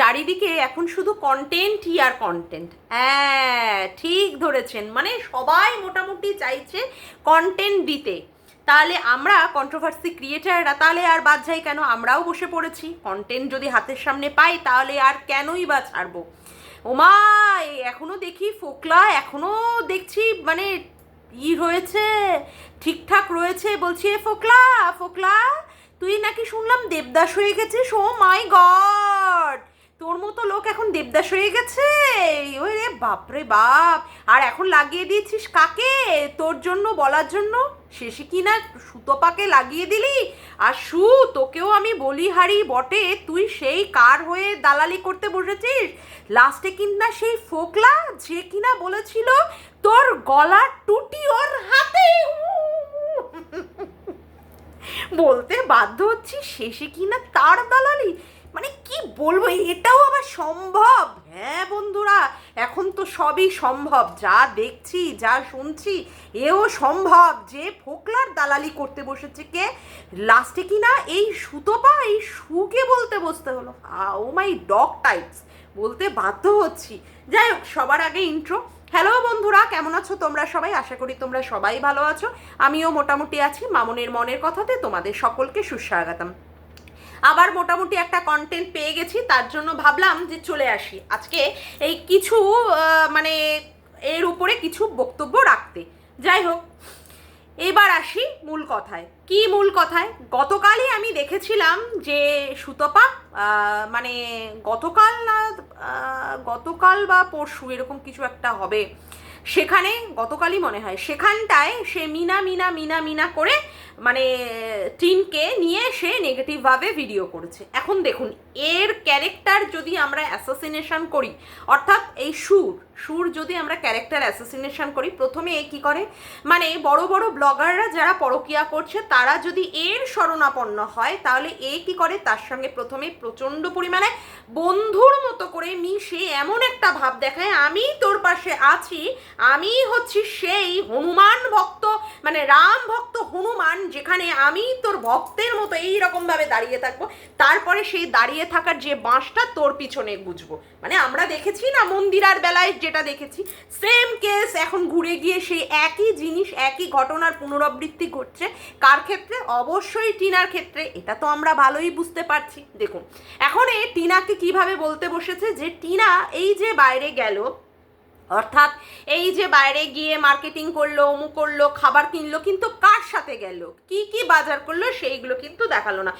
চারিদিকে এখন শুধু কন্টেন্টই আর কন্টেন্ট হ্যাঁ ঠিক ধরেছেন। মানে সবাই মোটামুটি চাইছে কন্টেন্ট দিতে। তাহলে আমরা কন্ট্রোভার্সি ক্রিয়েটাররা তাহলে আর বাদ যাই কেন? আমরাও বসে পড়েছি। কন্টেন্ট যদি হাতের সামনে পাই, তাহলে আর কেনই বা ছাড়বো? ওমা, এ এখনও দেখি ফোকলা, এখনও দেখছি মানে ই রয়েছে, ঠিকঠাক রয়েছে। বলছি, এ ফোকলা ফোকলা, তুই নাকি শুনলাম দেবদাস হয়ে গেছিস? Oh my god! তোর মতো লোক এখন দেবদাস হয়ে গেছে ওই রে বাপরে বাপ। আর এখন লাগিয়ে দিয়েছিস কাকে? তোর জন্য, বলার জন্য? শেষে কি না সুতোপাকে লাগিয়ে দিলি? আর সু, তোকেও আমি বলি হারি বটে, তুই সেই কার হয়ে দালালি করতে বসেছিস? লাস্টে কিনা সেই ফোকলা, যে কিনা বলেছিল, তোর গলার টুটি ওর হাতে? বলতে বাধ্য হচ্ছি শেষে কিনা তার দালালি? মানে কি বলব, এটাও আবার সম্ভব? হ্যাঁ বন্ধুরা, এখন তো সবই সম্ভব। যা দেখছি, যা শুনছি, এও সম্ভব। যে ফোকলার দালালি করতে বসেছে কে? লাস্টে কিনা এই সুতোপা এই সুকে বলতে বসতে হলো। ও মাই ডগ টাইপস, বলতে বাধ্য হচ্ছি। যাই হোক, সবার আগে ইন্ট্রো হ্যালো বন্ধুরা, কেমন আছো তোমরা সবাই? আশা করি তোমরা সবাই ভালো আছো। আমিও মোটামুটি আছি। মামনের মনের কথাতে তোমাদের সকলকে সুস্বাগতম। আবার মোটামুটি একটা কন্টেন্ট পেয়ে গেছি, তার জন্য ভাবলাম যে চলে আসি। আজকে এই কিছু মানে এর উপরে কিছু বক্তব্য রাখতে। যাই হোক, এবার আসি মূল কথায়। কি মূল কথায়? গতকালই আমি দেখেছিলাম যে সুতপা মানে গতকাল না গতকাল বা পরশু এরকম কিছু একটা হবে। সেখানে গতকালই মনে হয়, সেখানটায় সে মিনা মিনা মিনা মিনা করে মানে টিনকে নিয়ে সে নেগেটিভভাবে ভিডিও করেছে। এখন দেখুন, এর ক্যারেক্টার যদি আমরা অ্যাসাসিনেশন করি, অর্থাৎ এই সুর সুর যদি আমরা ক্যারেক্টার অ্যাসাসিনেশন করি, প্রথমে এ কী করে? মানে বড় বড় ব্লগাররা যারা পরকিয়া করছে, তারা যদি এর শরণাপন্ন হয়, তাহলে এ কি করে? তার সঙ্গে প্রথমে প্রচণ্ড পরিমাণে বন্ধুর মতো করে মিশে এমন একটা ভাব দেখায়, আমি তোর পাশে আছি আমি হচ্ছি সেই হনুমান ভক্ত মানে রাম ভক্ত হনুমান, যেখানে আমি তোর ভক্তের মতো এই রকমভাবে দাঁড়িয়ে থাকব। তারপরে সেই দাঁড়িয়ে থাকার যে বাঁশটা তোর পিছনে বুঝব মানে আমরা দেখেছি না মন্দিরার বেলায় যেটা দেখেছি? সেম কেস এখন ঘুরে গিয়ে সেই একই জিনিস, একই ঘটনার পুনরাবৃত্তি ঘটছে। কার ক্ষেত্রে? অবশ্যই টিনার ক্ষেত্রে। এটা তো আমরা ভালোই বুঝতে পারছি। দেখুন, এখন এ টিনাকে কীভাবে বলতে বসেছে যে টিনা এই যে বাইরে গেল অর্থাৎ এই যে বাইরে গিয়ে মার্কেটিং করল, অমুক করল, খাবার কিনলো, কিন্তু কার সাথে গেল? কি কি বাজার করল, সেইগুলো কিন্তু দেখাল না।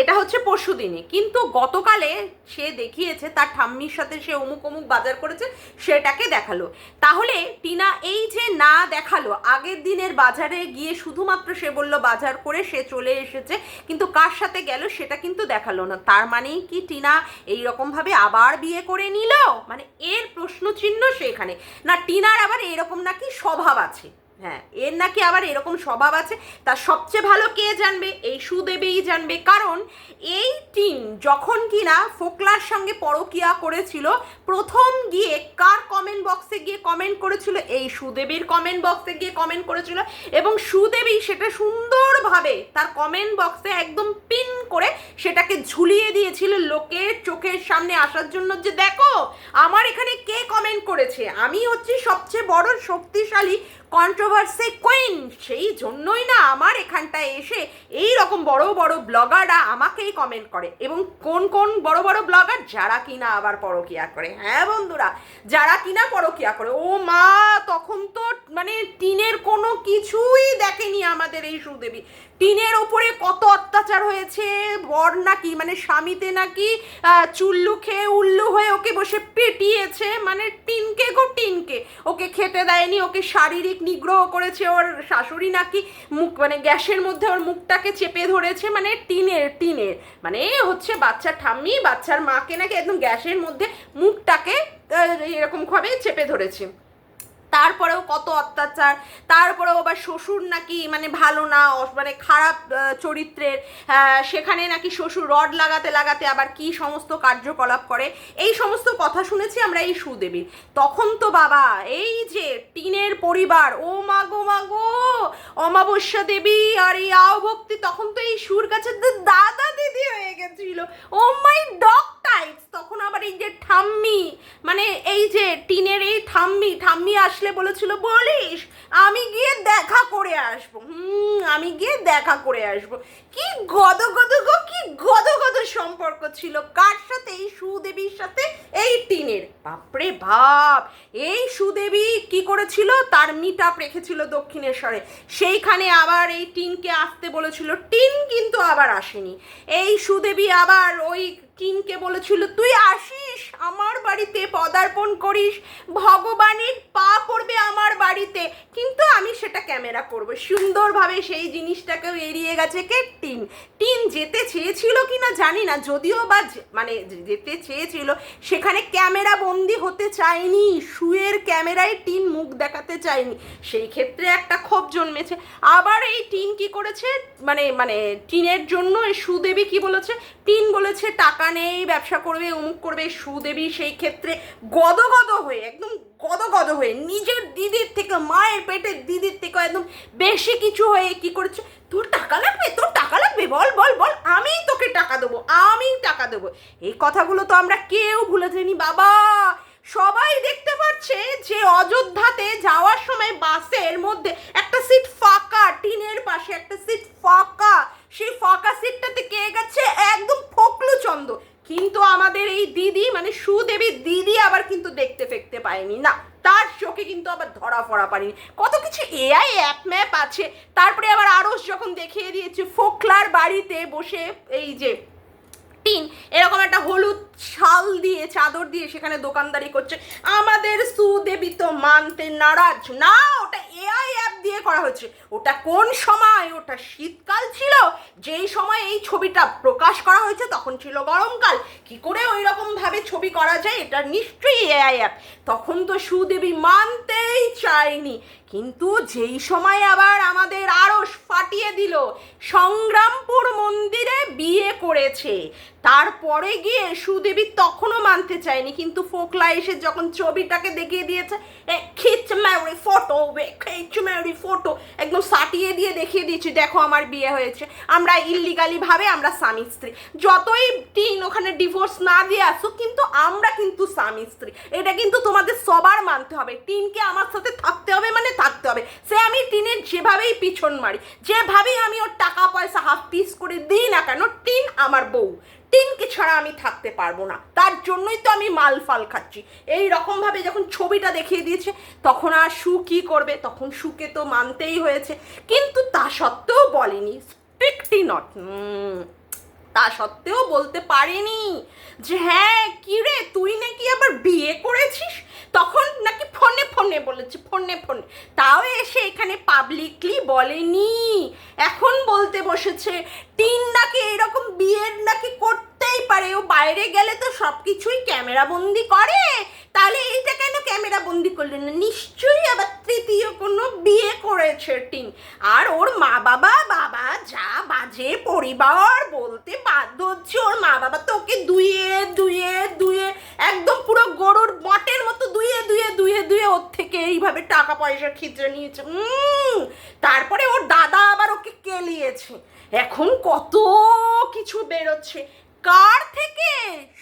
এটা হচ্ছে পরশু দিনে কিন্তু গতকালে সে দেখিয়েছে, তার ঠাম্মির সাথে সে অমুক অমুক বাজার করেছে, সেটাকে দেখাল। তাহলে টিনা এই যে না দেখাল, আগের দিনের বাজারে গিয়ে শুধুমাত্র সে বলল বাজার করে সে চলে এসেছে, কিন্তু কার সাথে গেল সেটা কিন্তু দেখাল না। তার মানেই কি টিনা এই রকমভাবে আবার বিয়ে করে নিল? মানে এর প্রশ্ন চিহ্ন সেখানে না, টিনার আবার এরকম নাকি স্বভাব আছে। হ্যাঁ এর নাকি আবার এরকম স্বভাব আছে। তার সবচেয়ে ভালো কে জানবে? এই সুদেবেই জানবে। কারণ এই টিম যখন কিনা ফোকলার সঙ্গে পরকিয়া করেছিল, প্রথম গিয়ে কার কমেন্ট বক্সে গিয়ে কমেন্ট করেছিল? এই সুদেবীর কমেন্ট বক্সে গিয়ে কমেন্ট করেছিল এবং সুদেবী সেটা সুন্দরভাবে তার কমেন্ট বক্সে একদম পিন করে সেটাকে ঝুলিয়ে দিয়েছিল লোকের চোখের সামনে আসার জন্য যে, দেখো, আমার এখানে কে কমেন্ট করেছে? আমি হচ্ছি সবচেয়ে বড় শক্তিশালী কন্ট্রোভার্সি কুইন সেই জন্যই না আমার এখানটায় এসে এই রকম বড় বড় ব্লগাররা আমাকেই কমেন্ট করে। এবং কোন কোন বড় বড় ব্লগার? যারা কিনা আবার পরকিয়া করে। হ্যাঁ বন্ধুরা, যারা কিনা পরকিয়া করে। ও মা, তখন তো মানে টিনের কোনো কিছুই দেখেনি আমাদের এই সুদেবী। টিনের ওপরে কত অত্যাচার হয়েছে? বর নাকি মানে স্বামীতে নাকি চুল্লু খেয়ে উল্লু হয়ে ওকে বসে পেটিয়েছে মানে টিনকে গো টিনকে। ওকে খেতে দেয়নি, ওকে শারীরিক নিগ্রহ করেছে ওর শাশুড়ি নাকি, মুখ মানে গ্যাসের মধ্যে ওর মুখটাকে চেপে ধরেছে মানে টিনের টিনের। মানে হচ্ছে বাচ্চার ঠাম্মি, বাচ্চার মাকে নাকি একদম গ্যাসের মধ্যে মুখটাকে এরকমভাবে চেপে ধরেছে। তারপরেও কত অত্যাচার, তারপরেও আবার শ্বশুর নাকি মানে ভালো না মানে খারাপ চরিত্রের সেখানে নাকি শ্বশুর রড লাগাতে লাগাতে আবার কি সমস্ত কার্যকলাপ করে। এই সমস্ত কথা শুনেছি আমরা এই সুদেবীর। তখন তো বাবা, এই যে টিনের পরিবার, ও মাগো মাগো অমাবস্যা দেবী আর এই আও ভক্তি, তখন তো এই সুর কাছে দাদা দিদি হয়ে গেছিল। ও মাই টাইপস। তখন আবার এই যে ঠাম্মি মানে এই যে টিনের এই ঠাম্মি ঠাম্মি আসলে বলেছিল, বলিস, আমি গিয়ে দেখা করে আসব। হুম, আমি গিয়ে দেখা করে আসব। কি গদ গদ গো, কি গদ গদ সম্পর্ক ছিল। কার সাথে? এই সুদেবীর সাথে? এই টিনের। বাপরে বাপ! এই সুদেবী কি করেছিল? তার মিট আপ রেখেছিল দক্ষিণেশ্বরে। সেইখানে আবার এই টিনকে আসতে বলেছিল। টিন কিন্তু আবার আসেনি। এই সুদেবী আবার ওই টিনকে বলেছিল, তুই আসিস? আমার বাড়িতে পদার্পণ করিস, ভগবানের পা পড়বে আমার বাড়িতে। কিন্তু আমি সেটা ক্যামেরা করব। সুন্দরভাবে সেই জিনিসটাকেও এড়িয়ে গেছে কে? টিন। টিন যেতে চেয়েছিল কি না জানি না, যদিও বা মানে যেতে চেয়েছিল, সেখানে ক্যামেরা বন্দি হতে চায়নি শুয়ের ক্যামেরায় টিন মুখ দেখাতে চায়নি। সেই ক্ষেত্রে একটা ক্ষোভ জন্মেছে। আবার এই টিন কি করেছে? মানে মানে টিনের জন্য সুদেবী কি বলেছে? টিন বলেছে, টাকা নেই, ব্যবসা করবে, অমুক করবে সুদেবী সেই ক্ষেত্রে গদগদ হয়ে, একদম গদগদ হয়ে নিজের দিদির থেকে, মায়ের পেটের দিদির থেকে একদম বেশি কিছু হয়ে কি করেছে? তোর টাকা লাগবে? তোর টাকা লাগবে? বল বল বল আমি তোকে টাকা দেবো আমি টাকা দেবো। এই কথাগুলো তো আমরা কেউ ভুলে যাইনি। বাবা, সবাই দেখতে পাচ্ছে যে অযোধ্যাতে যাওয়ার সময় বাসের মধ্যে একটা সিট ফাঁকা, টিনের পাশে একটা সিট ফাঁকা। সেই ফাঁকা সিটটাতে কে গেছে? একদম ফকলু চন্দ। কিন্তু আমাদের এই দিদি মানে সুদেবী দিদি আবার কিন্তু দেখতে ফেকতে পায়নি না, তার চোখে কিন্তু আবার ধরা ফরা পারিনি। কত কিছু এআই অ্যাপ ম্যাপ আছে। তারপরে আবার আরস যখন দেখিয়ে দিয়েছে, ফোকলার বাড়িতে বসে এই যে টিন, এরকম একটা হলুদ শাল দিয়ে, চাদর দিয়ে সেখানে দোকানদারি করছে। আমাদের সুদেবী তো মানতে নারাজ। না, ওটা এআই অ্যাপ দিয়ে করা হচ্ছে ওটা কোন সময়? ওটা শীতকাল ছিল। যেই সময় এই ছবিটা প্রকাশ করা হয়েছে, তখন ছিল গরমকাল। কি করে ওই রকম ভাবে ছবি করা যায়? এটা নিশ্চয়ই এআই অ্যাপ তখন তো সুদেবী মানতেই চায়নি। কিন্তু যেই সময় আবার আমাদের আরস ফাটিয়ে দিল, সংগ্রামপুর মন্দিরে বিয়ে করেছে। তারপরে গিয়ে সুদেবী তখনও মানতে চায়নি, কিন্তু ফোকলা এসে যখন ছবিটাকে দেখিয়ে দিয়েছে খিচ ম্যারি ফটো খিচ ম্যারি ফটো, একদম সাটিয়ে দিয়ে দেখিয়ে দিয়েছি, দেখো আমার বিয়ে হয়েছে। আমরা ইল্লিগালি ভাবে আমরা স্বামী স্ত্রী। যতই টিন ওখানে ডিভোর্স না দিয়ে আসুক, কিন্তু আমরা কিন্তু স্বামী স্ত্রী। এটা কিন্তু তোমাদের সবার মানতে হবে। টিনকে আমার সাথে থাকতে হবে মানে থাকতে হবে। সে আমি টিনের যেভাবেই পিছন মারি, যেভাবেই আমি ওর টাকা পয়সা হাফ পিস করে দিই না কেন টিন আমার বউ। টিনকে ছাড়া আমি থাকতে পারব না। তার জন্যই তো আমি মাল ফাল খাচ্ছি। এই রকম ভাবে যখন ছবিটা দেখিয়ে দিয়েছে, তখন আর সু কি করবে? তখন সুকে তো মানতেই হয়েছে। কিন্তু তা সত্ত্বেও বলেনি। Strictly not. তা সত্ত্বেও বলতে পারেনি যে হ্যাঁ কি রে, তুই নাকি আবার বিয়ে করেছিস? তখন নাকি ফোনে ফোনে বলেছে, ফোনে ফোনে। তাও এসে এখানে পাবলিকলি বলেনি। এখন বলতে বসেছে টিন নাকি এরকম বিয়ের নাকি করতেই পারে। ও বাইরে গেলে তো সব কিছুই ক্যামেরা বন্দি করে। তাহলে এইটা কেন ক্যামেরা বন্দি করলেন না? নিশ্চয়ই আবার তৃতীয় কোনো বিয়ে করেছে টিন। আর ওর মা বাবা বাবা যা বাজে পরিবার বলতে বাধ্য হচ্ছে ওর মা বাবা তো ওকে দুয়ে দুয়ে দুয়ে একদম পুরো গরুর বটের মতো দুয়ে দুয়ে দুয়ে দুয়ে ওর থেকে এইভাবে টাকা পয়সা খিচড়ে নিয়েছে। তারপরে ওর দাদা আবার ওকে কেলিয়েছে। এখন কত কিছু বেরোচ্ছে। কার থেকে?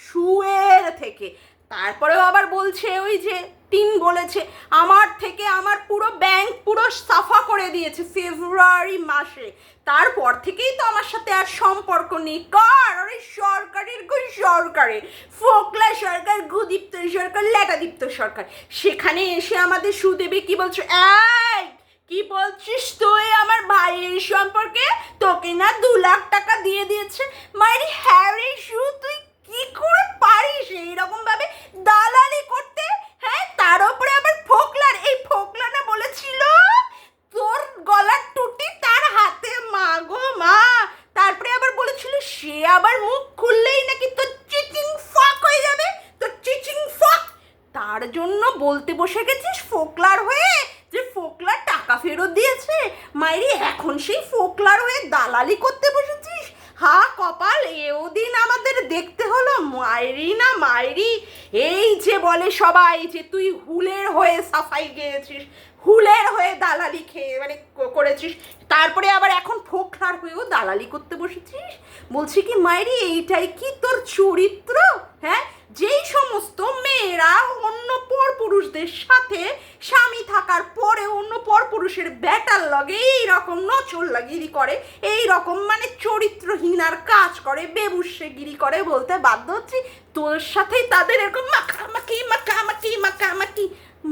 শুয়ের থেকে। তারপরেও আবার বলছে ওই যে টিন বলেছে, আমার থেকে আমার পুরো ব্যাংক পুরো সাফা করে দিয়েছে ফেব্রুয়ারি মাসে। তারপর থেকেই তো আমার সাথে আর সম্পর্ক নেই। কার? আরে সরকারের গো সরকারের? ফোকলা সরকার, গুদীপ্ত সরকার লেটাদীপ্ত সরকার। সেখানে এসে আমাদের সুদেবী কি বলছো, এই কি বলছিস তুই? আমার ভাইয়ের সম্পর্কে? তোকে না দু লাখ টাকা দিয়ে দিয়েছে। মারি হ্যারি শু তুই কি করে পারিস এইরকম ভাবে দালালি করতে? হ্যাঁ তার উপরে আবার ফোকলার, এই ফোকলা না বলেছিল, তোর গলার টুটি তার হাতে, মা গো, মা। তারপরে আবার বলেছিল, সে আবার মুখ খুললেই নাকি তোর চিচিং ফাক হয়ে যাবে, তোর চিচিং ফাক। তার জন্য বলতে বসে গেছিস ফোকলার হয়ে যে ফোকলার টাকা ফেরত দিয়েছে মাইরি এখন সেই ফোকলার হয়ে দালালি করতে বসেছিস হা কপাল এও দিন আমাদের দেখতে হলো মাইরি না মাইরি এই যে বলে সবাই যে তুই হুলের হয়ে সাফাই গিয়েছিস, হুলের হয়ে দালালি খেয়ে মানে করেছিস, তারপরে আবার এখন ফোকরার হয়েও দালালি করতে বসেছিস? বলছি কি মায়েরি এইটাই কি তোর চরিত্র? হ্যাঁ? যেই সমস্ত মেয়েরা অন্য পর পুরুষদের সাথে স্বামী থাকার পরে অন্য পর পুরুষের ব্যাটার লগে এই রকম নচল লাগিরি করে এই রকম মানে চরিত্রহীনার কাজ করে, বেবুসেগিরি করে বলতে বাধ্য হচ্ছি, তোর সাথেই তাদের এরকম মাখামাখি মাখামাখি মাখামাখি।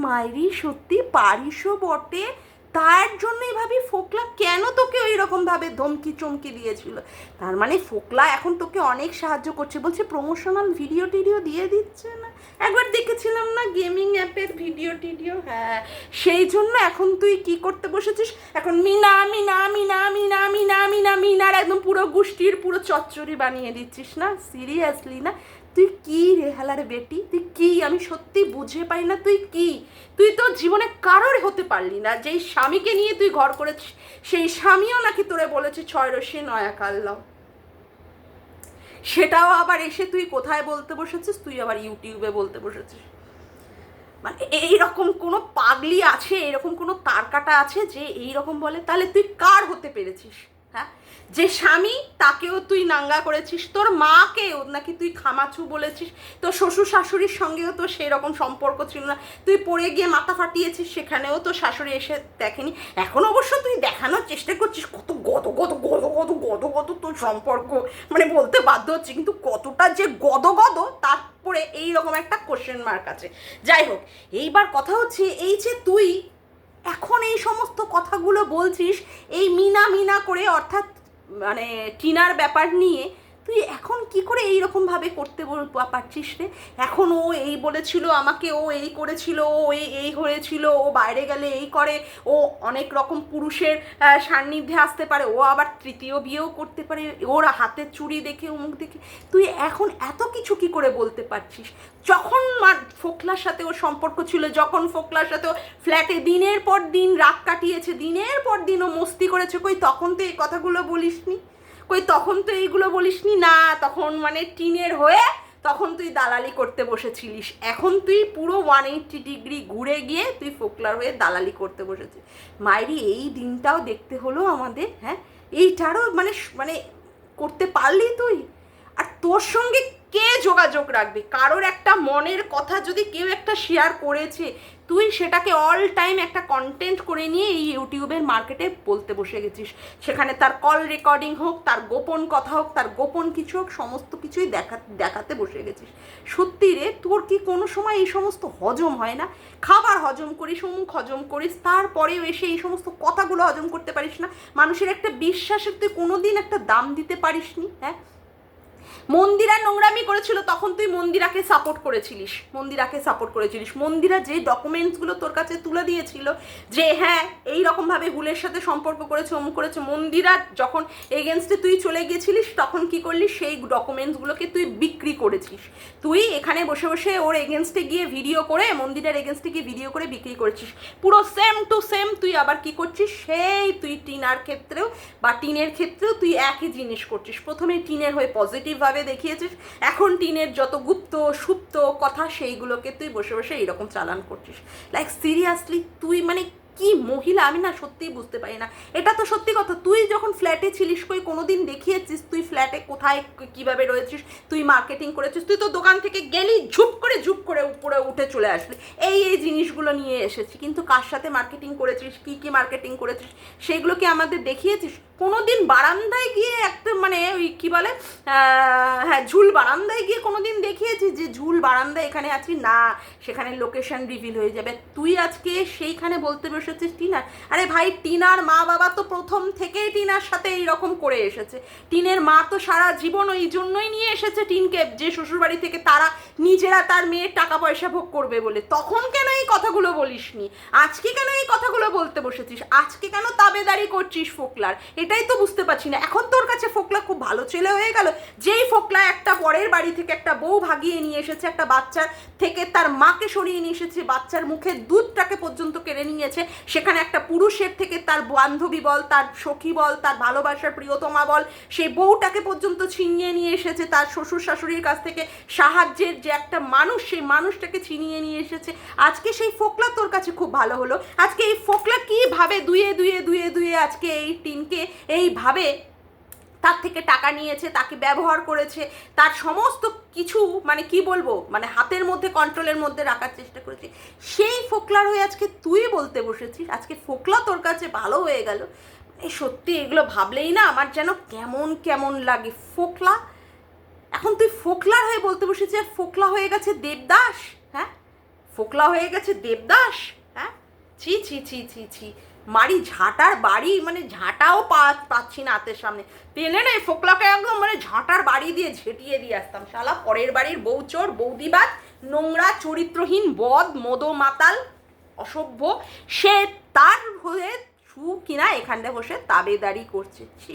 মাইরি, সত্যি পারিসও বটে। তার জন্যই ভাবি ফোকলা কেন তোকে ওই রকম ভাবে ধমকি চমকি দিয়েছিল? তার মানে ফোকলা এখন তোকে অনেক সাহায্য করছে। বলছে প্রমোশনাল ভিডিও টিডিও দিয়ে দিচ্ছে না? একবার দেখেছিলাম না গেমিং অ্যাপের ভিডিও টিডিও হ্যাঁ। সেই জন্য এখন তুই কি করতে বসেছিস? এখন মিনা মিনা মিনা মিনা মিনা মিনা, মিনার একদম পুরো গোষ্ঠীর পুরো চচ্চড়ি বানিয়ে দিচ্ছিস না? সিরিয়াসলি না? তুই কি রেহালার বেটি? তুই কি? আমি সত্যি বুঝে পাই না তুই কি? তুই তো জীবনে কারোর হতে পারলি না। যেই স্বামীকে নিয়ে তুই ঘর করেছিস, সেই স্বামীও নাকি তোরে বলেছে, ছয় রসি নয়া কাল্লাও সেটাও আবার এসে তুই কোথায় বলতে বসেছিস? তুই আবার ইউটিউবে বলতে বসেছিস। মানে এইরকম কোনো পাগলি আছে? এরকম কোনো তারকাটা আছে যে এই রকম বলে? তাহলে তুই কার হতে পেরেছিস? হ্যাঁ? যে স্বামী, তাকেও তুই নাঙ্গা করেছিস, তোর মাকেও নাকি তুই খামাচু বলেছিস, তোর শ্বশুর শাশুড়ির সঙ্গেও তো সেই রকম সম্পর্ক ছিল না। তুই পড়ে গিয়ে মাথা ফাটিয়েছিস, সেখানেও তো শাশুড়ি এসে দেখেনি। এখন অবশ্য তুই দেখানোর চেষ্টা করছিস, কত গদ গদ গদ গদ গদ গদ তোর সম্পর্ক মানে বলতে বাধ্য হচ্ছে, কিন্তু কতটা যে গদ গদ তারপরে এইরকম একটা কোশ্চেন মার্ক আছে। যাই হোক, এইবার কথা হচ্ছে এই যে তুই এখন এই সমস্ত কথাগুলো বলছিস এই মিনা মিনা করে অর্থাৎ মানে টিনার ব্যাপার নিয়ে তুই এখন কি করে এই ভাবে করতে পারছিস রে? এখন ও এই বলেছিল আমাকে, ও এই করেছিল, ও এই এই হয়েছিল, ও বাইরে গেলে এই করে, ও অনেক রকম পুরুষের সান্নিধ্যে আসতে পারে, ও আবার তৃতীয় বিয়েও করতে পারে, ওর হাতের চুড়ি দেখে, অমুক দেখে। তুই এখন এত কিছু কি করে বলতে পারছিস? যখন ফোকলার সাথে ওর সম্পর্ক ছিল, যখন ফোকলার সাথে ও ফ্ল্যাটে দিনের পর দিন রাত কাটিয়েছে, দিনের পর দিন ও মস্তি করেছে কই, তখন তো এই কথাগুলো বলিসনি। কই, তখন তো এইগুলো বলিসনি? না, তখন মানে টিনের হয়ে তখন তুই দালালি করতে বসেছিলিস। এখন তুই পুরো ওয়ান এইট্টি ডিগ্রি ঘুরে গিয়ে তুই ফোকলার হয়ে দালালি করতে বসেছিস। মায়েরি এই দিনটাও দেখতে হলো আমাদের হ্যাঁ? এইটারও মানে মানে করতে পারলি তুই? আর তোর সঙ্গে কে যোগাযোগ রাখবে? কারোর একটা মনের কথা যদি কেউ একটা শেয়ার করেছে তুই সেটাকে অল টাইম একটা কন্টেন্ট করে নিয়ে এই ইউটিউবের মার্কেটে বলতে বসে গেছিস। সেখানে তার কল রেকর্ডিং হোক, তার গোপন কথা হোক, তার গোপন কিছু হোক, সমস্ত কিছুই দেখা, দেখাতে বসে গেছিস। সত্যি রে, তোর কি কোনো সময় এই সমস্ত হজম হয় না? খাবার হজম করিস, অমুক হজম করিস, তারপরেও এসে এই সমস্ত কথাগুলো হজম করতে পারিস না। মানুষের একটা বিশ্বাসের তুই কোনো দিন একটা দাম দিতে পারিস নি হ্যাঁ? মন্দিরা নোংরামি করেছিল, তখন তুই মন্দিরাকে সাপোর্ট করেছিলিস। মন্দিরাকে সাপোর্ট করেছিলিস। মন্দিরা যে ডকুমেন্টসগুলো তোর কাছে তুলে দিয়েছিল, যে হ্যাঁ এই রকমভাবে হুলের সাথে সম্পর্ক করেছে, অমুক করেছে, মন্দিরা যখন এগেনস্টে তুই চলে গিয়েছিলিস তখন কি করলি? সেই ডকুমেন্টসগুলোকে তুই বিক্রি করেছিস। তুই এখানে বসে বসে ওর এগেনস্টে গিয়ে ভিডিও করে, মন্দিরের এগেনস্টে গিয়ে ভিডিও করে বিক্রি করেছিস। পুরো সেম টু সেম তুই আবার কি করছিস? সেই তুই টিনার ক্ষেত্রেও বা টিনের ক্ষেত্রেও তুই একই জিনিস করছিস। প্রথমে টিনের হয়ে পজিটিভভাবে দেখিয়েছিস? এখন টিনের যত গুপ্ত, সুপ্ত কথা সেইগুলোকে তুই বসে বসে এইরকম চালান করছিস। লাইক সিরিয়াসলি তুই মানে কি মহিলা, আমি না সত্যিই বুঝতে পারি না। এটা তো সত্যি কথা, তুই যখন ফ্ল্যাটে ছিলিস কই কোনোদিন দেখিয়েছিস তুই ফ্ল্যাটে কোথায় কীভাবে রয়েছিস, তুই মার্কেটিং করেছিস, তুই তো দোকান থেকে গেলি, ঝুপ করে ঝুপ করে উপরে উঠে চলে আসলি। এই এই জিনিসগুলো নিয়ে এসেছি, কিন্তু কার সাথে মার্কেটিং করেছিস, কি কি মার্কেটিং করেছিস, সেগুলো কি আমাদের দেখিয়েছিস? কোনোদিন বারান্দায় গিয়ে একটা মানে ওই কি বলে হ্যাঁ ঝুল বারান্দায় গিয়ে কোনোদিন দেখিয়েছিস যে ঝুল বারান্দায় এখানে আছি না, সেখানে লোকেশন রিভিল হয়ে যাবে। তুই আজকে সেইখানে বলতে বসে বসেছিস টিনার আরে ভাই, টিনার মা বাবা তো প্রথম থেকেই টিনার সাথে এইরকম করে এসেছে। টিনের মা তো সারা জীবন ওই জন্যই নিয়ে এসেছে টিনকে যে শ্বশুরবাড়ি থেকে তারা নিজেরা তার মেয়ের টাকা পয়সা ভোগ করবে বলে। তখন কেন এই কথাগুলো বলিসনি? আজকে কেন এই কথাগুলো বলতে বসেছিস? আজকে কেন তাবেদারি করছিস ফোকলার? এটাই তো বুঝতে পারছি না। এখন তোর কাছে ফোকলা খুব ভালো ছেলে হয়ে গেল। যেই ফোকলা একটা পরের বাড়ি থেকে একটা বউ ভাগিয়ে নিয়ে এসেছে, একটা বাচ্চার থেকে তার মাকে সরিয়ে নিয়ে এসেছে, বাচ্চার মুখে দুধটাকে পর্যন্ত কেড়ে নিয়েছে সেখানে একটা পুরুষের থেকে তার বান্ধবী বল, তার সখী বল, তার ভালোবাসার প্রিয়তমা বল, সেই বউটাকে পর্যন্ত ছিনিয়ে নিয়ে এসেছে, তার শ্বশুর শাশুড়ির কাছ থেকে সাহায্যের যে একটা মানুষ, সেই মানুষটাকে ছিনিয়ে নিয়ে এসেছে। আজকে সেই ফোকলা তোর কাছে খুব ভালো হলো। আজকে এই ফোকলা কীভাবে দুয়ে দুয়ে দুয়ে দুয়ে আজকে এই টিনকে এইভাবে তার থেকে টাকা নিয়েছে, তাকে ব্যবহার করেছে, তার সমস্ত কিছু মানে কি বলব মানে হাতের মধ্যে কন্ট্রোলের মধ্যে রাখার চেষ্টা করেছে। সেই ফোকলার হয়ে আজকে তুই বলতে বসেছিস? আজকে ফোকলা তোর কাছে ভালো হয়ে গেল। সত্যি এগুলো ভাবলেই না আমার যেন কেমন কেমন লাগে। ফোকলা, এখন তুই ফোকলার হয়ে বলতে বসেছিস আর ফোকলা হয়ে গেছে দেবদাস? হ্যাঁ? ফোকলা হয়ে গেছে দেবদাস? হ্যাঁ? ছি ছি ছি ছি ছি। মারি ঝাঁটার বাড়ি মানে ঝাঁটাও পা, পাচ্ছি না হাতের সামনে। পেলে না ফোকলাকে একদম মানে ঝাঁটার বাড়ি দিয়ে ঝেঁটিয়ে দিয়ে আসতাম। শালা পরের বাড়ির বউচোর বৌদিবাদ নোংরা, চরিত্রহীন, বদ, মদো মাতাল, অসভ্য, সে তার হয়ে শু কিনা এখানটা বসে তাবেদারি করছে। ছি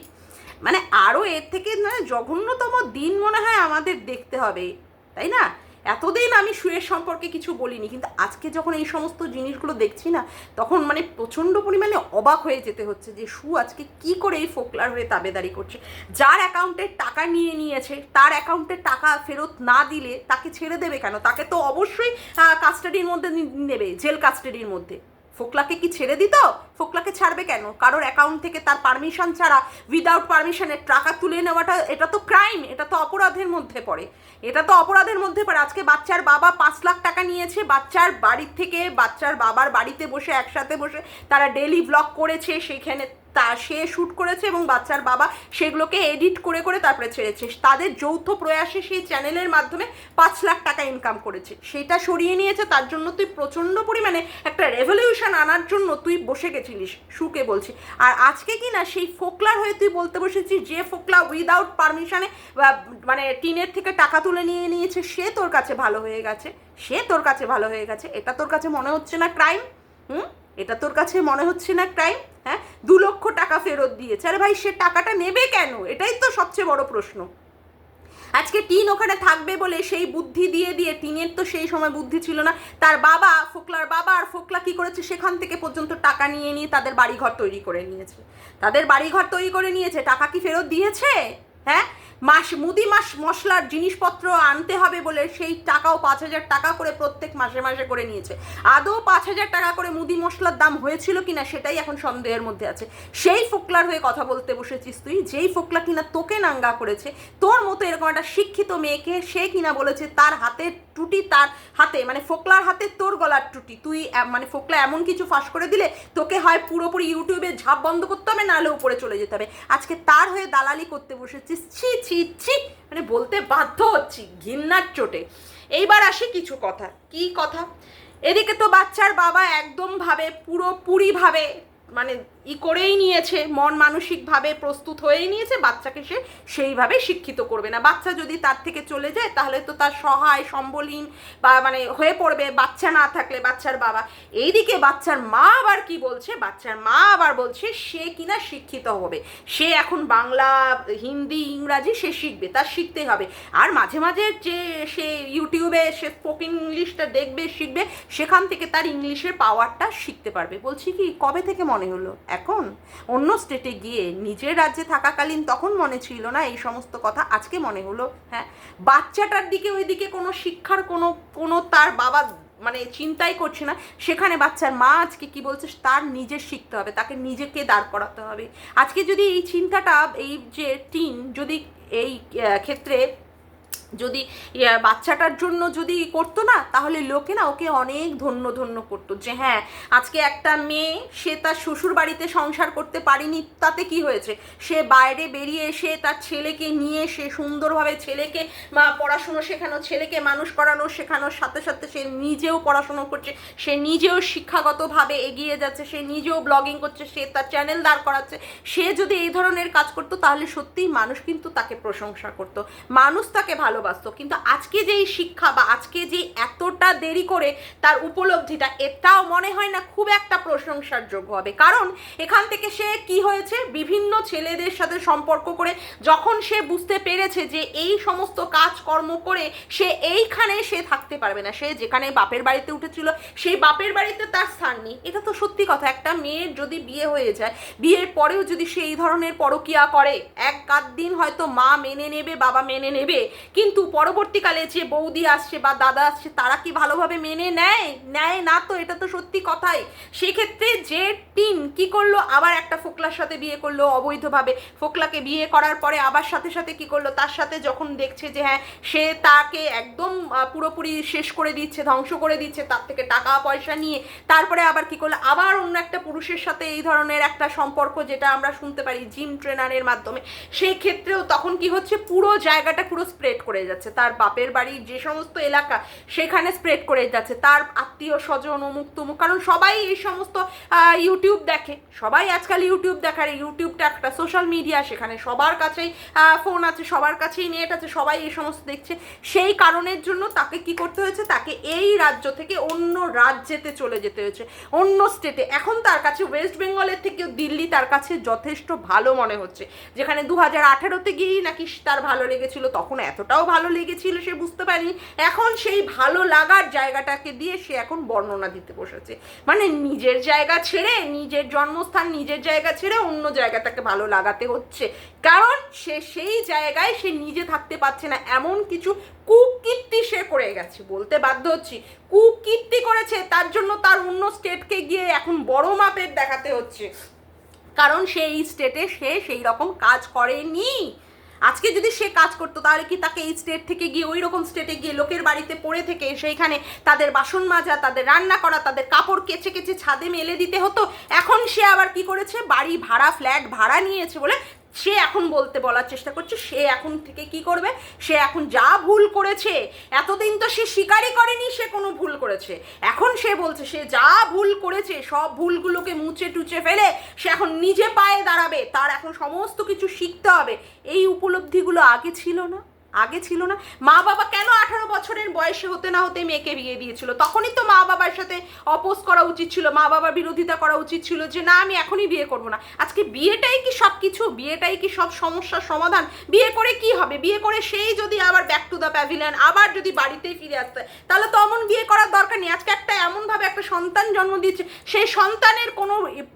মানে আরও এর থেকে মানে জঘন্যতম দিন মনে হয় আমাদের দেখতে হবে, তাই না? এতদিন আমি শুয়ের সম্পর্কে কিছু বলিনি, কিন্তু আজকে যখন এই সমস্ত জিনিসগুলো দেখছি না, তখন মানে প্রচণ্ড পরিমাণে অবাক হয়ে যেতে হচ্ছে যে শু আজকে কি করে এই ফোকলার হয়ে তাবেদারি করছে। যার অ্যাকাউন্টে টাকা নিয়ে নিয়েছে, তার অ্যাকাউন্টে টাকা ফেরত না দিলে তাকে ছেড়ে দেবে কেন? তাকে তো অবশ্যই কাস্টাডির মধ্যে নেবে জেল কাস্টাডির মধ্যে। ফোকলাকে কি ছেড়ে দিত? ফোকলাকে ছাড়বে কেন? কারোর অ্যাকাউন্ট থেকে তার পারমিশন ছাড়া উইদাউট পারমিশনের টাকা তুলে নেওয়াটা, এটা তো ক্রাইম এটা তো অপরাধের মধ্যে পড়ে। এটা তো অপরাধের মধ্যে পড়ে। আজকে বাচ্চার বাবা পাঁচ লাখ টাকা নিয়েছে, বাচ্চার বাড়ির থেকে বাচ্চার বাবার বাড়িতে বসে, একসাথে বসে তারা ডেলি ব্লগ করেছে, সেখানে তা, সে শ্যুট করেছে এবং বাচ্চার বাবা সেগুলোকে এডিট করে করে তারপরে ছেড়েছে। তাদের যৌথ প্রয়াসে সেই চ্যানেলের মাধ্যমে পাঁচ লাখ টাকা ইনকাম করেছে। সেটা সরিয়ে নিয়েছে, তার জন্য তুই প্রচণ্ড পরিমাণে একটা রেভলিউশন আনার জন্য তুই বসে গেছিলিস সুকে বলছি। আর আজকে কি না সেই ফোকলার হয়ে তুই বলতে বসেছিস যে ফোকলা উইদাউট পারমিশনে মানে টিনের থেকে টাকা তুলে নিয়ে নিয়েছে, সে তোর কাছে ভালো হয়ে গেছে, সে তোর কাছে ভালো হয়ে গেছে, এটা তোর কাছে মনে হচ্ছে না ক্রাইম হুম? এটা তোর কাছে মনে হচ্ছে না ক্রাইম হ্যাঁ? দু লক্ষ টাকা ফেরত দিয়েছে। আরে ভাই, সে টাকাটা নেবে কেন? এটাই তো সবচেয়ে বড় প্রশ্ন। আজকে টিন ওখানে থাকবে বলে সেই বুদ্ধি দিয়ে দিয়ে, টিনের তো সেই সময় বুদ্ধি ছিল না, তার বাবা, ফোকলার বাবা আর ফোকলা কি করেছে, সেখান থেকে পর্যন্ত টাকা নিয়ে নিয়ে তাদের বাড়িঘর তৈরি করে নিয়েছে। তাদের বাড়িঘর তৈরি করে নিয়েছে, টাকা কি ফেরত দিয়েছে? হ্যাঁ? মাস, মুদি মাস মশলার জিনিসপত্র আনতে হবে বলে সেই টাকাও পাঁচ হাজার টাকা করে প্রত্যেক মাসে মাসে করে নিয়েছে। আদৌ পাঁচ হাজার টাকা করে মুদি মশলার দাম হয়েছিল কিনা সেটাই এখন সন্দেহের মধ্যে আছে। সেই ফোকলার হয়ে কথা বলতে বসেছিস তুই, যেই ফোকলা কিনা তোকে নাঙ্গা করেছে, তোর মতো এরকম একটা শিক্ষিত মেয়েকে সে কিনা বলেছে, তার হাতের টুটি, তার হাতে মানে ফোকলার হাতে তোর গলার টুটি। তুই মানে ফোকলা এমন কিছু ফাঁস করে দিলে তোকে হয় পুরোপুরি ইউটিউবে ঝাপ বন্ধ করতে হবে, নাহলে উপরে চলে যেতে হবে। আজকে তার হয়ে দালালি করতে বসেছিস ছি ছি ছি মানে বলতে বাধ্য হচ্ছি ঘিন্নার চোটে। এইবার আসি কিছু কথা। কি কথা? এদিকে তো বাচ্চার বাবা একদম ভাবে, পুরোপুরিভাবে মানে ই করেই নিয়েছে। মন মানসিকভাবে প্রস্তুত হয়েই নিয়েছে, বাচ্চাকে সে সেইভাবে শিক্ষিত করবে না। বাচ্চা যদি তার থেকে চলে যায়, তাহলে তো তার সহায় সম্বলহীন বা মানে হয়ে পড়বে, বাচ্চা না থাকলে বাচ্চার বাবা। এইদিকে বাচ্চার মা আবার কি বলছে? বাচ্চার মা আবার বলছে, সে কিনা শিক্ষিত হবে। সে এখন বাংলা, হিন্দি, ইংরাজি সে শিখবে, তার শিখতে হবে। আর মাঝে মাঝে যে সে ইউটিউবে সে স্পোকেন ইংলিশটা দেখবে, শিখবে, সেখান থেকে তার ইংলিশের পাওয়ারটা শিখতে পারবে। বলছি কি, কবে থেকে মনে হলো? এখন? অন্য স্টেটে গিয়ে নিজের রাজ্যে থাকাকালীন তখন মনে ছিল না এই সমস্ত কথা আজকে মনে হলো? হ্যাঁ? বাচ্চাটার দিকে ওইদিকে কোনো শিক্ষার কোনো কোনো তার বাবা মানে চিন্তাই করছে না। সেখানে বাচ্চার মা আজকে কি বলছে? তার নিজের শিখতে হবে, তাকে নিজেকে দাঁড় করাতে হবে। আজকে যদি এই চিন্তাটা, এই যে টিন যদি এই ক্ষেত্রে যদি বাচ্চাটার জন্য যদি করতো না, তাহলে লোকে না ওকে অনেক ধন্য ধন্য করতো যে হ্যাঁ আজকে একটা মেয়ে, সে তার শ্বশুর বাড়িতে সংসার করতে পারেনি, তাতে কি হয়েছে? সে বাইরে বেরিয়ে এসে তার ছেলেকে নিয়ে, সে সুন্দরভাবে ছেলেকে, মা পড়াশুনো শেখানো, ছেলেকে মানুষ করানো, শেখানোর সাথে সাথে সে নিজেও পড়াশুনো করছে, সে নিজেও শিক্ষাগতভাবে এগিয়ে যাচ্ছে, সে নিজেও ব্লগিং করছে, সে তার চ্যানেল দাঁড় করাচ্ছে। সে যদি এই ধরনের কাজ করতো, তাহলে সত্যিই মানুষ কিন্তু তাকে প্রশংসা করতো। মানুষ তাকে ভালোবাসতো। কিন্তু আজকে যেই শিক্ষা বা আজকে যে এতটা দেরি করে তার উপলব্ধিটা, এটাও মনে হয় না খুব একটা প্রশংসার যোগ্য হবে। কারণ এখান থেকে সে কি হয়েছে? বিভিন্ন ছেলেদের সাথে সম্পর্ক করে যখন সে বুঝতে পেরেছে যে এই সমস্ত কাজকর্ম করে সে এইখানে সে থাকতে পারবে না। সে যেখানে বাপের বাড়িতে উঠেছিল, সেই বাপের বাড়িতে তার স্থান নেই। এটা তো সত্যি কথা। একটা মেয়ের যদি বিয়ে হয়ে যায়, বিয়ের পরেও যদি সে এই ধরনের পরকিয়া করে, এক কাদ দিন হয়তো মা মেনে নেবে, বাবা মেনে নেবে, কিন্তু পরবর্তীকালে যে বৌদি আসছে বা দাদা আসছে, তারা কি ভালোভাবে মেনে নেয়? নেয় না তো, এটা তো সত্যি কথাই। সেক্ষেত্রে যে টিন কি করল? আবার একটা ফোকলার সাথে বিয়ে করল অবৈধভাবে। ফোকলাকে বিয়ে করার পরে আবার সাথে সাথে কি করল? তার সাথে যখন দেখছে যে হ্যাঁ সে তাকে একদম পুরোপুরি শেষ করে দিচ্ছে, ধ্বংস করে দিচ্ছে, তার থেকে টাকা, পয়সা নিয়ে। তারপরে আবার কি করল? আবার অন্য একটা পুরুষের সাথে এই ধরনের একটা সম্পর্ক যেটা আমরা শুনতে পারি জিম ট্রেনারের মাধ্যমে। সেই ক্ষেত্রেও তখন কি হচ্ছে? পুরো জায়গাটা পুরো স্প্রেড করে যাচ্ছে, তার বাপের বাড়ির যে সমস্ত এলাকা সেখানে স্প্রেড করে যাচ্ছে, তার আত্মীয় স্বজন অমুক তমুক, কারণ সবাই এই সমস্ত ইউটিউব দেখে, সবাই আজকাল ইউটিউব দেখার ইউটিউবটা একটা সোশ্যাল মিডিয়া সেখানে সবার কাছেই ফোন আছে, সবার কাছেই নেট আছে, সবাই এই সমস্ত দেখছে, সেই কারণের জন্য তাকে কি করতে হয়েছে, তাকে এই রাজ্য থেকে অন্য রাজ্যেতে চলে যেতে হয়েছে, অন্য স্টেটে এখন তার কাছে ওয়েস্ট বেঙ্গলের থেকেও দিল্লি তার কাছে যথেষ্ট ভালো মনে হচ্ছে, যেখানে দু হাজার আঠেরোতে গিয়েই নাকি তার ভালো লেগেছিল, তখন এতটাও ভালো লেগেছিল, সে বুঝতে পারেনি। এখন সেই ভালো লাগার জায়গাটাকে দিয়ে সে এখন বর্ণনা দিতে বসেছে। মানে নিজের জায়গা ছেড়ে, নিজের জন্মস্থান নিজের জায়গা ছেড়ে অন্য জায়গাটাকে ভালো লাগাতে হচ্ছে। কারণ সে সেই জায়গায় সে নিজে থাকতে পারছে না, এমন কিছু কুকীর্তি সে করে গেছে বলতে বাধ্য হচ্ছি। কুকীর্তি করেছে, তার জন্য তার অন্য স্টেটকে গিয়ে এখন বড় মাপের দেখাতে হচ্ছে। কারণ সেই স্টেটে সে সেই রকম কাজ করেনি। আজকে যদি সে কাজ করতো, তাহলে কি তাকে এই স্টেট থেকে গিয়ে ওই রকম স্টেটে গিয়ে লোকের বাড়িতে পড়ে থেকে সেইখানে তাদের বাসন মাজা, তাদের রান্না করা, তাদের কাপড় কেচে কেচে ছাদে মেলে দিতে হতো? এখন সে আবার কি করেছে? বাড়ি ভাড়া ফ্ল্যাট ভাড়া নিয়েছে বলে সে এখন বলতে বলার চেষ্টা করছে, সে এখন থেকে কি করবে? সে এখন যা ভুল করেছে, এতদিন তো সে স্বীকারই করেনি, সে কোনো ভুল করেছে। এখন সে বলছে, সে যা ভুল করেছে, সব ভুলগুলোকে মুছে টুচে ফেলে সে এখন নিজে পায়ে দাঁড়াবে। তার এখন সমস্ত কিছু শিখতে হবে। এই উপলব্ধিগুলো আগে ছিল না। আগে ছিল না। মা বাবা কেন আঠারো বছরের বয়সে হতে না হতে মেয়েকে বিয়ে দিয়েছিল? তখনই তো মা বাবার সাথে অপোজ করা উচিত ছিল, মা বাবার বিরোধিতা করা উচিত ছিল যে, না, আমি এখনই বিয়ে করব না। আজকে বিয়েটাই কি সব কিছু বিয়েটাই কি সব সমস্যার সমাধান? বিয়ে করে কি হবে? বিয়ে করে সেই যদি আবার ব্যাক টু দ্য প্যাভিলিয়ন আবার যদি বাড়িতেই ফিরে আসতে, তাহলে তো অমন বিয়ে করার দরকার নেই। আজকে একটা এমনভাবে একটা সন্তান জন্ম দিয়েছে সেই সন্তানের কোনো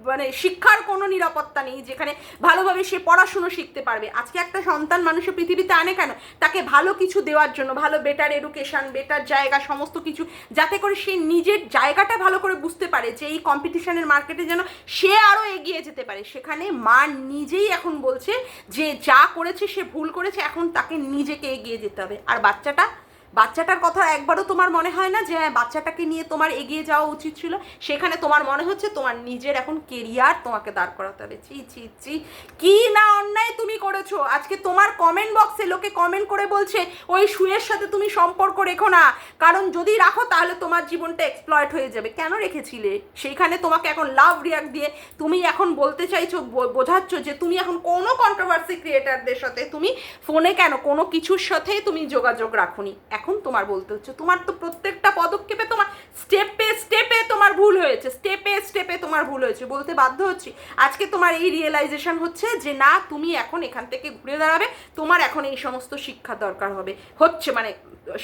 মানে শিক্ষার কোনো নিরাপত্তা নেই, যেখানে ভালোভাবে সে পড়াশুনো শিখতে পারবে। আজকে একটা সন্তান মানুষের পৃথিবীতে আনে কেন? তাকে ভালো কিছু দেওয়ার জন্য, ভালো বেটার এডুকেশন বেটার জায়গা, সমস্ত কিছু, যাতে করে সে নিজের জায়গাটা ভালো করে বুঝতে পারে যে এই কম্পিটিশনের মার্কেটে যেন সে আরও এগিয়ে যেতে পারে। সেখানে মা নিজেই এখন বলছে যে যা করেছে, সে ভুল করেছে, এখন তাকে নিজেকে এগিয়ে যেতে হবে। আর বাচ্চাটা বাচ্চাটার কথা একবারও তোমার মনে হয় না যে হ্যাঁ বাচ্চাটাকে নিয়ে তোমার এগিয়ে যাওয়া উচিত ছিল? সেখানে তোমার মনে হচ্ছে তোমার নিজের এখন কেরিয়ার তোমাকে দাঁড় করাতে হবে? ছি ছি ছি। কি না অন্যায় তুমি করেছ? আজকে তোমার কমেন্ট বক্সে লোকে কমেন্ট করে বলছে, ওই শুয়ের সাথে তুমি সম্পর্ক রেখো না। কারণ যদি রাখো তাহলে তোমার জীবনটা এক্সপ্লয়েট হয়ে যাবে। কেন রেখেছিলে? সেইখানে তোমাকে এখন লাভ রিয়াক্ট দিয়ে তুমি এখন বলতে চাইছো বোঝাচ্ছ যে তুমি এখন কোনো কন্ট্রোভার্সি ক্রিয়েটারদের সাথে তুমি ফোনে কেন কোনো কিছুর সাথেই তুমি যোগাযোগ রাখুনি? এখন তোমার বলতে হচ্ছে, তোমার তো প্রত্যেকটা পদক্ষেপে তোমার স্টেপে স্টেপে তোমার ভুল হয়েছে স্টেপে স্টেপে তোমার ভুল হয়েছে, বলতে বাধ্য হচ্ছি। আজকে তোমার এই রিয়েলাইজেশন হচ্ছে যে না, তুমি এখন এখান থেকে ঘুরে দাঁড়াবে, তোমার এখন এই সমস্ত শিক্ষা দরকার হবে। হচ্ছে মানে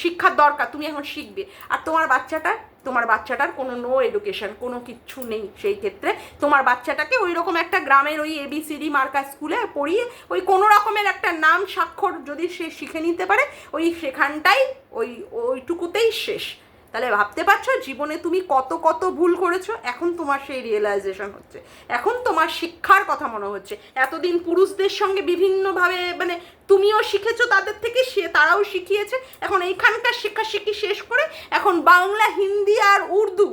শিক্ষার দরকার, তুমি এখন শিখবে। আর তোমার বাচ্চাটার তোমার বাচ্চাটার কোনো নো এডুকেশন কোনো কিচ্ছু নেই সেই ক্ষেত্রে। তোমার বাচ্চাটাকে ওই রকম একটা গ্রামের ওই এবিসিডি মার্কা স্কুলে পড়িয়ে ওই কোনো রকমের একটা নাম স্বাক্ষর যদি সে শিখে নিতে পারে, ওই সেখানটাই, ওই ওইটুকুতেই শেষ। তাহলে ভাবতে পারছ জীবনে তুমি কত কত ভুল করেছ? এখন তোমার সেই রিয়েলাইজেশন হচ্ছে। এখন তোমার শিক্ষার কথা মনে হচ্ছে। এতদিন পুরুষদের সঙ্গে বিভিন্নভাবে মানে তুমিও শিখেছো, তাদের থেকে সে তারাও শিখিয়েছে। এখন এইখানকার শিক্ষা শিখি শেষ করে এখন বাংলা, হিন্দি আর উর্দু।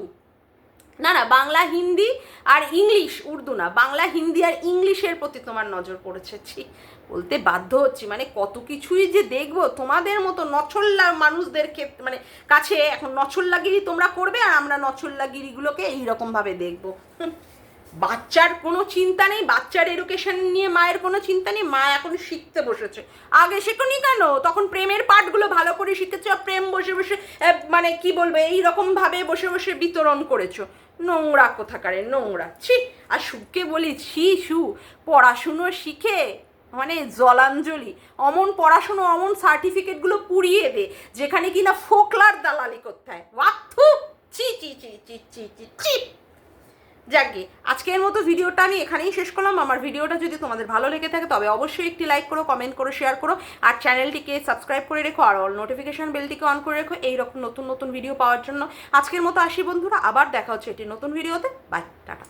না না, বাংলা, হিন্দি আর ইংলিশ, উর্দু না, বাংলা, হিন্দি আর ইংলিশের প্রতি তোমার নজর পড়েছে। ছি বলতে বাধ্য হচ্ছি। মানে কত কিছুই যে দেখব, তোমাদের মতো নছল্লা মানুষদের ক্ষেত্রে মানে কাছে এখন নছল্লাগিরি তোমরা করবে আর আমরা নছল্লাগিরিগুলোকে এইরকমভাবে দেখব। বাচ্চার কোনো চিন্তা নেই, বাচ্চার এডুকেশন নিয়ে মায়ের কোনো চিন্তা নেই, মা এখন শিখতে বসেছে। আগে শেখনি কেন? তখন প্রেমের পাঠগুলো ভালো করে শিখেছো আর প্রেম বসে বসে মানে কি বলব এইরকম ভাবে বসে বসে বিতরণ করেছ। নোংরা কোথাকারে, নোংরা। ছি, আর সুকে বলি, ছি, সু, পড়াশুনো শিখে মানে জলাঞ্জলি, অমন পড়াশুনো, অমন সার্টিফিকেটগুলো পুড়িয়ে দে, যেখানে কিনা ফোকলার দালালি করতে হয়। ওয়াথু চি চি চি চি চি চি চি। যাকে আজকের মতো ভিডিওটা আমি এখানেই শেষ করলাম। আমার ভিডিওটা যদি তোমাদের ভালো লেগে থাকে, তবে অবশ্যই একটি লাইক করো কমেন্ট করো শেয়ার করো, আর চ্যানেলটিকে সাবস্ক্রাইব করে রেখো, আর অল নোটিফিকেশান বেলটিকে অন করে রেখো এইরকম নতুন নতুন ভিডিও পাওয়ার জন্য। আজকের মতো আসি বন্ধুরা, আবার দেখা হচ্ছে এটি নতুন ভিডিওতে বাই টাটা।